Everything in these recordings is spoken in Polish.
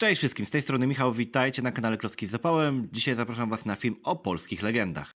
Cześć wszystkim, z tej strony Michał, witajcie na kanale Klocki z Zapałem. Dzisiaj zapraszam Was na film o polskich legendach.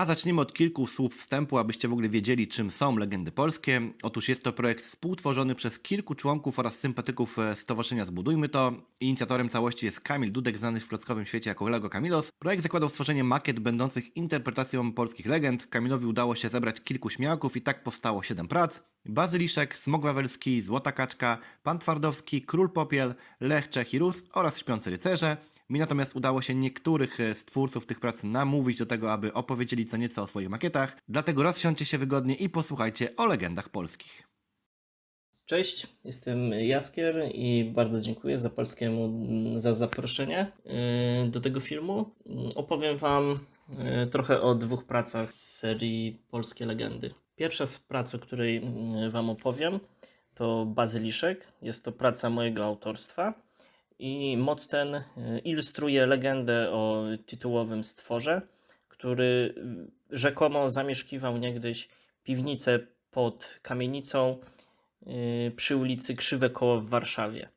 A od kilku słów wstępu, abyście w ogóle wiedzieli, czym są legendy polskie. Otóż jest to projekt współtworzony przez kilku członków oraz sympatyków e, Stowarzyszenia Zbudujmy to. Inicjatorem całości jest Kamil Dudek, znany w klockowym świecie jako Lego Kamilos. Projekt zakładał stworzenie makiet będących interpretacją polskich legend. Kamilowi udało się zebrać kilku śmiałków i tak powstało siedem prac. Bazyliszek, Smok Wawelski, Złota Kaczka, Pan Twardowski, Król Popiel, Lech Czech i Rus oraz Śpiący Rycerze. Mi natomiast udało się niektórych e, z twórców tych prac namówić do tego, aby opowiedzieli co nieco o swoich makietach. Dlatego rozsiądźcie się wygodnie i posłuchajcie o legendach polskich. Cześć, jestem Jaskier i bardzo dziękuję za polskiemu mm, za zaproszenie y, do tego filmu. Opowiem Wam y, trochę o dwóch pracach z serii Polskie Legendy. Pierwsza z prac, o której mm, Wam opowiem, to Bazyliszek. Jest to praca mojego autorstwa i moc ten y, ilustruje legendę o tytułowym stworze, który rzekomo zamieszkiwał niegdyś piwnicę pod kamienicą y, przy ulicy Krzywe Koło w Warszawie.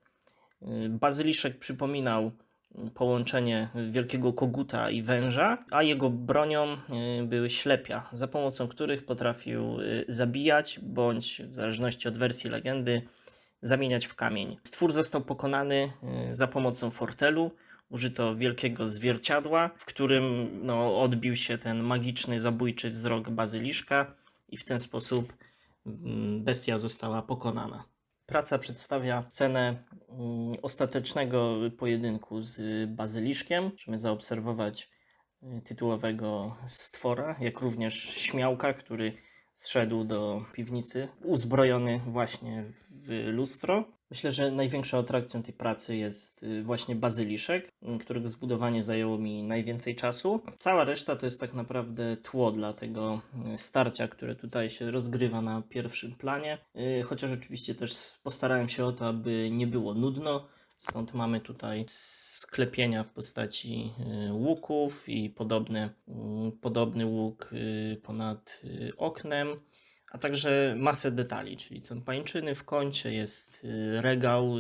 Y, Bazyliszek przypominał połączenie wielkiego koguta i węża, a jego bronią były ślepia, za pomocą których potrafił zabijać, bądź w zależności od wersji legendy, zamieniać w kamień. Stwór został pokonany y, za pomocą fortelu. Użyto wielkiego zwierciadła, w którym no, odbił się ten magiczny, zabójczy wzrok bazyliszka i w ten sposób mm, bestia została pokonana. Praca przedstawia scenę mm, ostatecznego pojedynku z bazyliszkiem. Możemy zaobserwować y, tytułowego stwora, jak również śmiałka, który zszedł do piwnicy, uzbrojony właśnie w lustro. Myślę, że największą atrakcją tej pracy jest y, właśnie bazyliszek, y, którego zbudowanie zajęło mi najwięcej czasu. Cała reszta to jest tak naprawdę tło dla tego y, starcia, które tutaj się rozgrywa na pierwszym planie. Y, Chociaż oczywiście też postarałem się o to, aby nie było nudno. Stąd mamy tutaj sklepienia w postaci y, łuków i podobne, mm, podobny łuk y, ponad y, oknem, a także masę detali, czyli są pańczyny w kącie, jest regał,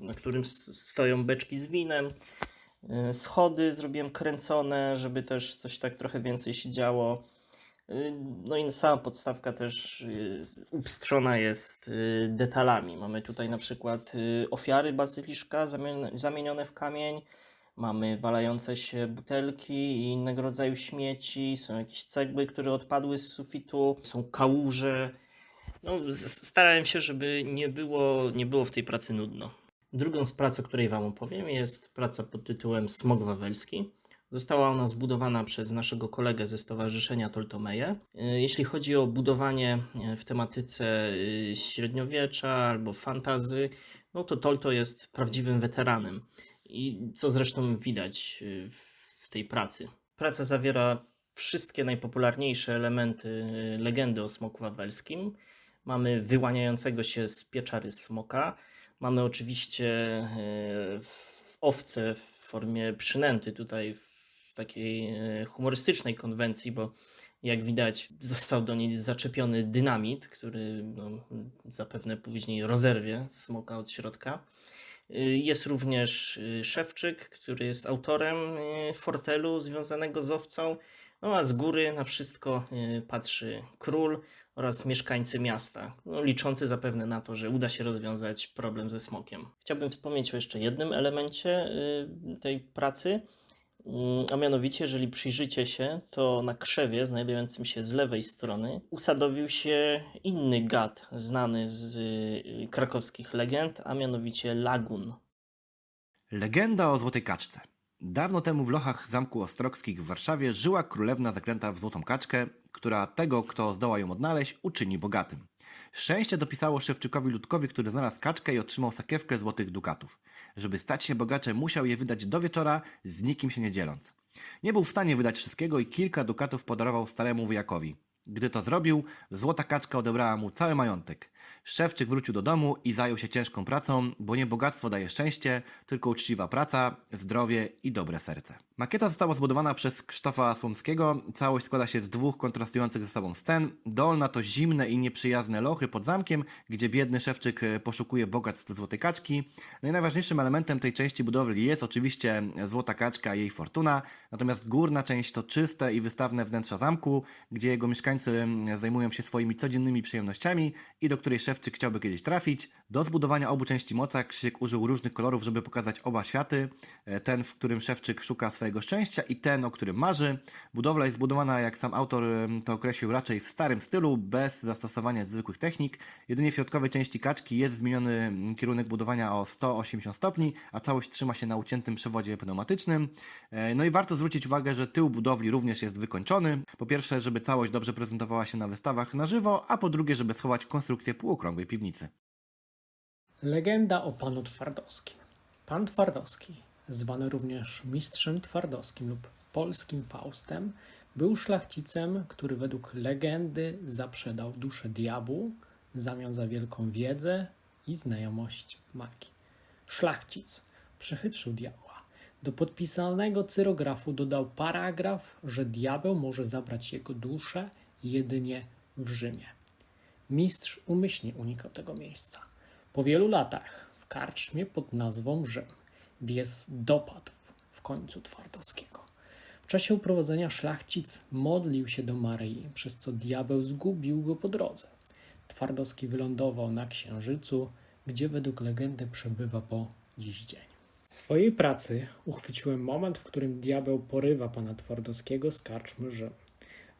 na którym stoją beczki z winem, schody zrobiłem kręcone, żeby też coś tak trochę więcej się działo. No i sama podstawka też y, upstrzona jest y, detalami. Mamy tutaj na przykład y, ofiary bazyliszka zamien- zamienione w kamień. Mamy walające się butelki i innego rodzaju śmieci. Są jakieś cegły, które odpadły z sufitu. Są kałuże. No, starałem się, żeby nie było, nie było w tej pracy nudno. Drugą z prac, o której Wam opowiem, jest praca pod tytułem Smog Wawelski. Została ona zbudowana przez naszego kolegę ze Stowarzyszenia Toltomeje. Y, Jeśli chodzi o budowanie y, w tematyce y, średniowiecza albo fantazy, no to Tolto jest prawdziwym weteranem. I co zresztą widać w tej pracy. Praca zawiera wszystkie najpopularniejsze elementy legendy o smoku wawelskim. Mamy wyłaniającego się z pieczary smoka. Mamy oczywiście e, owce w formie przynęty tutaj w takiej e, humorystycznej konwencji, bo jak widać został do niej zaczepiony dynamit, który no, zapewne później rozerwie smoka od środka. Y, Jest również y, Szewczyk, który jest autorem fortelu związanego z owcą. No a z góry na wszystko patrzy król oraz mieszkańcy miasta, no, liczący zapewne na to, że uda się rozwiązać problem ze smokiem. Chciałbym wspomnieć o jeszcze jednym elemencie tej pracy, a mianowicie, jeżeli przyjrzycie się, to na krzewie znajdującym się z lewej strony usadowił się inny gad znany z y, krakowskich legend, a mianowicie lagun. Legenda o Złotej Kaczce. Dawno temu w lochach Zamku Ostrogskich w Warszawie żyła królewna zaklęta w Złotą Kaczkę, która tego, kto zdoła ją odnaleźć, uczyni bogatym. Szczęście dopisało Szewczykowi Ludkowi, który znalazł kaczkę i otrzymał sakiewkę złotych dukatów. Żeby stać się bogaczem, musiał je wydać do wieczora, z nikim się nie dzieląc. Nie był w stanie wydać wszystkiego i kilka dukatów podarował staremu wujakowi. Gdy to zrobił, złota kaczka odebrała mu cały majątek. Szewczyk wrócił do domu i zajął się ciężką pracą, bo nie bogactwo daje szczęście, tylko uczciwa praca, zdrowie i dobre serce. Makieta została zbudowana przez Krzysztofa Słomskiego. Całość składa się z dwóch kontrastujących ze sobą scen. Dolna to zimne i nieprzyjazne lochy pod zamkiem, gdzie biedny szewczyk e, poszukuje bogactw złotej kaczki. No i najważniejszym elementem tej części budowli jest oczywiście złota kaczka i jej fortuna. Natomiast górna część to czyste i wystawne wnętrza zamku, gdzie jego mieszkańcy zajmują się swoimi codziennymi przyjemnościami i do której szewczyk chciałby kiedyś trafić. Do zbudowania obu części moca Krzysiek użył różnych kolorów, żeby pokazać oba światy. E, Ten, w którym szewczyk szuka swojego szczęścia i ten, o którym marzy. Budowla jest zbudowana, jak sam autor to określił, raczej w starym stylu, bez zastosowania zwykłych technik. Jedynie w środkowej części kaczki jest zmieniony mm, kierunek budowania o 180 stopni, a całość trzyma się na uciętym przewodzie pneumatycznym. E, No i warto zwrócić uwagę, że tył budowli również jest wykończony. Po pierwsze, żeby całość dobrze prezentowała się na wystawach na żywo, a po drugie, żeby schować konstrukcję półokrągłej piwnicy. Legenda o panu Twardowskim. Pan Twardowski, zwany również mistrzem twardowskim lub polskim Faustem, był szlachcicem, który według legendy zaprzedał duszę diabłu w zamian za wielką wiedzę i znajomość magii. Szlachcic przechytrzył diabła. Do podpisanego cyrografu dodał paragraf, że diabeł może zabrać jego duszę jedynie w Rzymie. Mistrz umyślnie unikał tego miejsca. Po wielu latach w karczmie pod nazwą Rzym bies dopadł w końcu Twardowskiego. W czasie uprowadzenia szlachcic modlił się do Maryi, przez co diabeł zgubił go po drodze. Twardowski wylądował na Księżycu, gdzie według legendy przebywa po dziś dzień. W swojej pracy uchwyciłem moment, w którym diabeł porywa pana Twardowskiego z karczmy Rzym.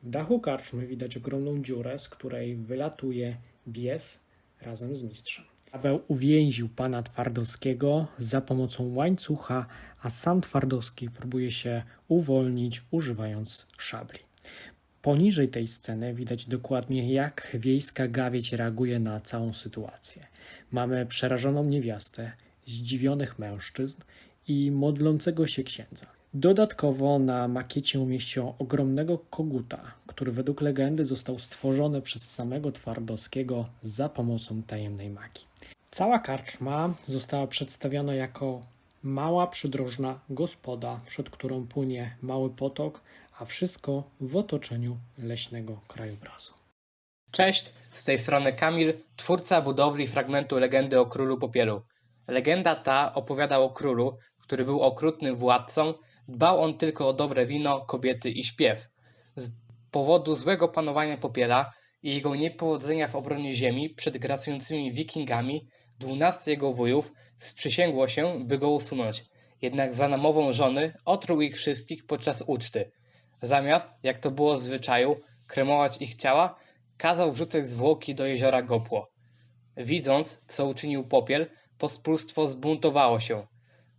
W dachu karczmy widać ogromną dziurę, z której wylatuje bies razem z mistrzem. Diabeł uwięził pana Twardowskiego za pomocą łańcucha, a sam Twardowski próbuje się uwolnić używając szabli. Poniżej tej sceny widać dokładnie, jak wiejska gawieć reaguje na całą sytuację. Mamy przerażoną niewiastę, zdziwionych mężczyzn i modlącego się księdza. Dodatkowo na makiecie umieścił ogromnego koguta, który według legendy został stworzony przez samego Twardowskiego za pomocą tajemnej magii. Cała karczma została przedstawiona jako mała przydrożna gospoda, przed którą płynie mały potok, a wszystko w otoczeniu leśnego krajobrazu. Cześć, z tej strony Kamil, twórca budowli fragmentu legendy o królu popielu. Legenda ta opowiada o królu, który był okrutnym władcą, dbał on tylko o dobre wino, kobiety i śpiew. Z powodu złego panowania popiela i jego niepowodzenia w obronie ziemi przed grasującymi wikingami, dwunastu jego wujów sprzysięgło się, by go usunąć. Jednak za namową żony otruł ich wszystkich podczas uczty. Zamiast, jak to było zwyczaju, kremować ich ciała, kazał wrzucać zwłoki do jeziora Gopło. Widząc, co uczynił popiel, pospólstwo zbuntowało się.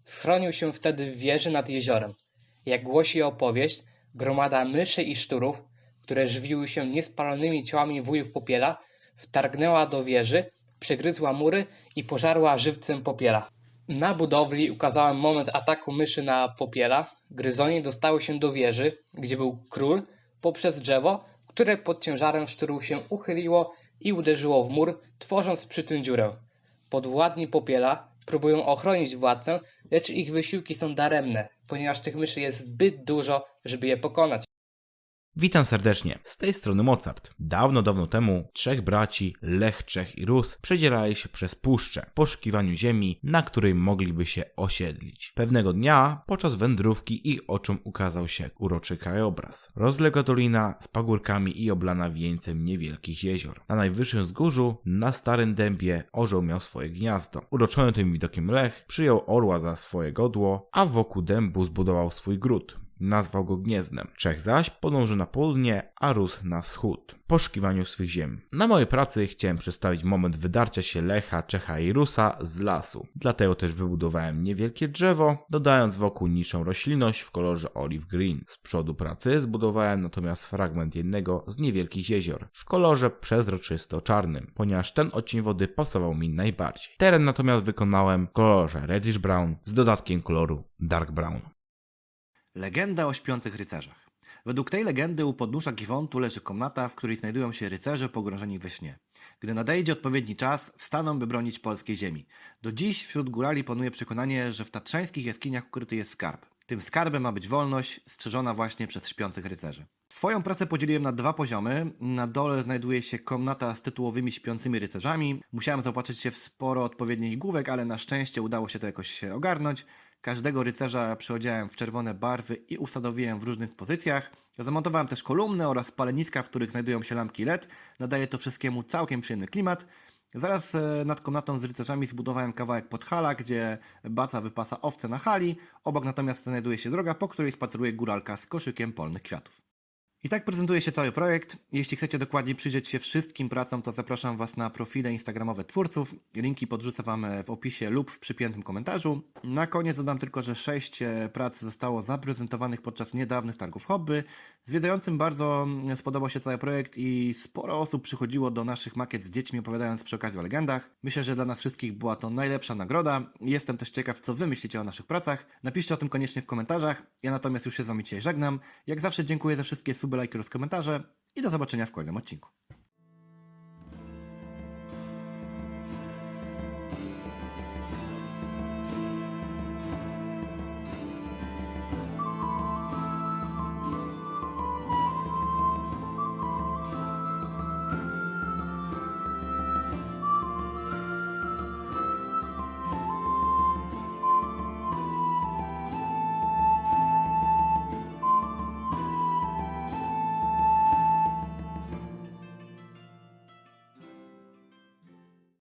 Schronił się wtedy w wieży nad jeziorem. Jak głosi opowieść, gromada myszy i szczurów, które żywiły się niespalonymi ciałami wujów popiela, wtargnęła do wieży, przegryzła mury i pożarła żywcem popiela. Na budowli ukazałem moment ataku myszy na popiela. Gryzonie dostały się do wieży, gdzie był król, poprzez drzewo, które pod ciężarem szczurów się uchyliło i uderzyło w mur, tworząc przy tym dziurę. Podwładni popiela próbują ochronić władcę, lecz ich wysiłki są daremne, ponieważ tych myszy jest zbyt dużo, żeby je pokonać. Witam serdecznie, z tej strony Mozart. Dawno, dawno temu trzech braci, Lech, Czech i Rus, przedzierali się przez puszczę w poszukiwaniu ziemi, na której mogliby się osiedlić. Pewnego dnia, podczas wędrówki, ich oczom ukazał się uroczy krajobraz. Rozległa dolina z pagórkami i oblana wieńcem niewielkich jezior. Na najwyższym wzgórzu, na starym dębie, orzeł miał swoje gniazdo. Uroczony tym widokiem Lech przyjął orła za swoje godło, a wokół dębu zbudował swój gród. Nazwał go Gniezdem. Czech zaś podążył na południe, a Rus na wschód. Poszukiwaniu swych ziem. Na mojej pracy chciałem przedstawić moment wydarcia się Lecha, Czecha i Rusa z lasu. Dlatego też wybudowałem niewielkie drzewo, dodając wokół niższą roślinność w kolorze olive green. Z przodu pracy zbudowałem natomiast fragment jednego z niewielkich jezior w kolorze przezroczysto-czarnym, ponieważ ten odcień wody pasował mi najbardziej. Teren natomiast wykonałem w kolorze reddish brown z dodatkiem koloru dark brown. Legenda o śpiących rycerzach. Według tej legendy u podnóża Giwontu leży komnata, w której znajdują się rycerze pogrążeni we śnie. Gdy nadejdzie odpowiedni czas, wstaną, by bronić polskiej ziemi. Do dziś wśród górali panuje przekonanie, że w tatrzańskich jaskiniach ukryty jest skarb. Tym skarbem ma być wolność, strzeżona właśnie przez śpiących rycerzy. Swoją pracę podzieliłem na dwa poziomy. Na dole znajduje się komnata z tytułowymi śpiącymi rycerzami. Musiałem zaopatrzyć się w sporo odpowiednich główek, ale na szczęście udało się to jakoś ogarnąć. Każdego rycerza przyodziałem w czerwone barwy i usadowiłem w różnych pozycjach. Zamontowałem też kolumny oraz paleniska, w których znajdują się lampki LED. Nadaje to wszystkiemu całkiem przyjemny klimat. Zaraz e, nad komnatą z rycerzami zbudowałem kawałek podhala, gdzie baca wypasa owce na hali. Obok natomiast znajduje się droga, po której spaceruje góralka z koszykiem polnych kwiatów. I tak prezentuje się cały projekt. Jeśli chcecie dokładnie przyjrzeć się wszystkim pracom, to zapraszam Was na profile instagramowe twórców. Linki podrzucę Wam w opisie lub w przypiętym komentarzu. Na koniec dodam tylko, że sześć e, prac zostało zaprezentowanych podczas niedawnych targów hobby. Zwiedzającym bardzo mm, spodobał się cały projekt i sporo osób przychodziło do naszych makiet z dziećmi opowiadając przy okazji o legendach. Myślę, że dla nas wszystkich była to najlepsza nagroda. Jestem też ciekaw, co Wy myślicie o naszych pracach. Napiszcie o tym koniecznie w komentarzach. Ja natomiast już się z Wami dzisiaj żegnam. Jak zawsze dziękuję za wszystkie suby, lajki oraz komentarze i do zobaczenia w kolejnym odcinku.